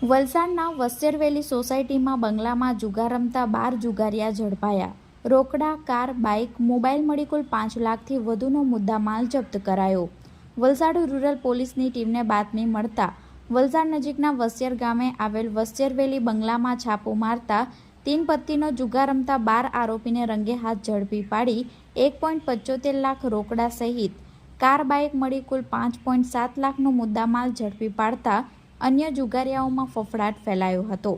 વલસાડના વસ્તેરવેલી સોસાયટીમાં બંગલામાં જુગાર રમતા બાર જુગારિયા ઝડપાયા. રોકડા, કાર, બાઇક મોબાઈલ મળી કુલ પાંચ લાખથી વધુનો મુદ્દામાલ જપ્ત કરાયો. વલસાડ રૂરલ પોલીસની ટીમને બાતમી મળતા વલસાડ નજીકના વસ્યર ગામે આવેલ વસ્યરવેલી બંગલામાં છાપો મારતા તીન પત્તીનો જુગાર રમતા બાર આરોપીને રંગે હાથ ઝડપી પાડી એક પોઈન્ટ પંચોતેર લાખ રોકડા સહિત કાર, બાઇક મળી કુલ પાંચ પોઈન્ટ સાત લાખનો મુદ્દામાલ ઝડપી પાડતા અન્ય જુગારિયાઓમાં ફફડાટ ફેલાયો હતો.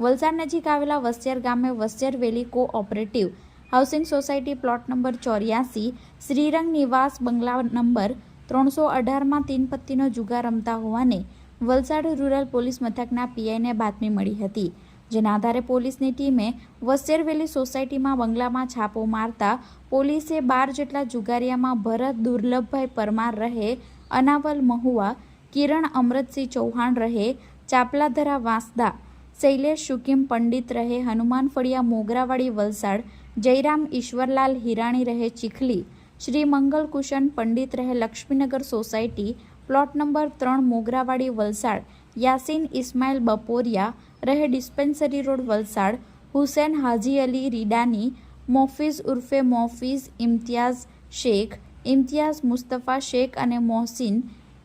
વલસાડ નજીક આવેલા વસ્યર ગામે Vasyar valley cooperative housing society plot number ચોર્યાસી, શ્રીરંગ નિવાસ બંગલા નંબર ત્રણસો અઢારમાં તીન પત્તીનો જુગાર રમતા હોવાને વલસાડ રૂરલ પોલીસ મથકના પીઆઈને બાતમી મળી હતી, જેના આધારે પોલીસની ટીમે વસ્યરવેલી સોસાયટીમાં બંગલામાં છાપો મારતા પોલીસે બાર જેટલા જુગારિયામાં ભરત દુર્લભભાઈ પરમાર રહે, અનાવલ મહુવા કિરણ અમૃતસિંહ ચૌહાણ રહે, ચાપલાધરા વાંસદા, શૈલેષ સુકિમ પંડિત રહે, હનુમાન ફળિયા મોગરાવાડી વલસાડ, જયરામ ઈશ્વરલાલ હિરાણી રહે ચીખલી, શ્રી મંગલ કુશન પંડિત રહે લક્ષ્મીનગર સોસાયટી, પ્લોટ નંબર ત્રણ મોગરાવાડી વલસાડ, યાસીન ઇસ્માઇલ બપોરિયા રહે ડિસ્પેન્સરી રોડ વલસાડ, હુસેન હાજી અલી રીડાની, મોફીઝ ઉર્ફે મોફીઝ, ઇમ્તિયાઝ શેખ, ઇમ્તિયાઝ મુસ્તફા શેખ અને મોહસિન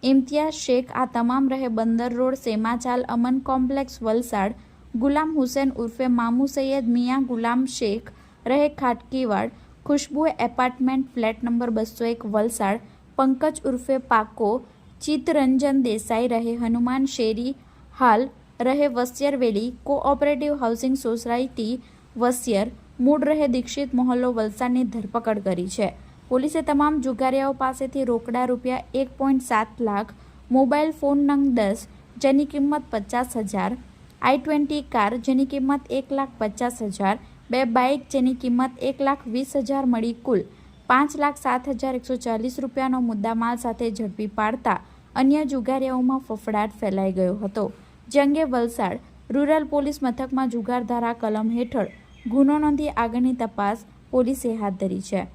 ઇમ્તિયાઝ શેખ, આ તમામ રહે બંદર રોડ, સેમાચાલ, અમન કોમ્પ્લેક્સ, વલસાડ. ગુલામ હુસેન ઉર્ફે મામુ સૈયદ મિયા ગુલામ શેખ રહે ખાટકીવાડ. ખુશ્બુએ એપાર્ટમેન્ટ ફ્લેટ નંબર બસો એક, વલસાડ. પંકજ ઉર્ફે પાકો. ચિત્તરંજન દેસાઈ રહે હનુમાન શેરી. હાલ રહે Vasyar valley. Cooperative housing society Vasyar. મૂળ રહે દીક્ષિત મોહલ્લો વલસાડની ધરપકડ કરી છે. પોલીસે તમામ જુગારિયાઓ પાસેથી રોકડા રૂપિયા એક પોઈન્ટ સાત લાખ, મોબાઈલ ફોન નંગ દસ, જેની કિંમત પચાસ હજાર, આઈ ટ્વેન્ટી કાર જેની કિંમત એક લાખ પચાસ હજાર, બે બાઇક જેની કિંમત એક લાખ વીસ હજાર મળી કુલ પાંચ લાખ સાત હજાર એકસો ચાલીસ રૂપિયાનો મુદ્દામાલ સાથે ઝડપી પાડતા અન્ય જુગારિયાઓમાં ફફડાટ ફેલાઈ ગયો હતો. જે અંગે વલસાડ રૂરલ પોલીસ મથકમાં જુગાર ધારા કલમ હેઠળ ગુનો નોંધી આગળની તપાસ પોલીસે હાથ ધરી છે.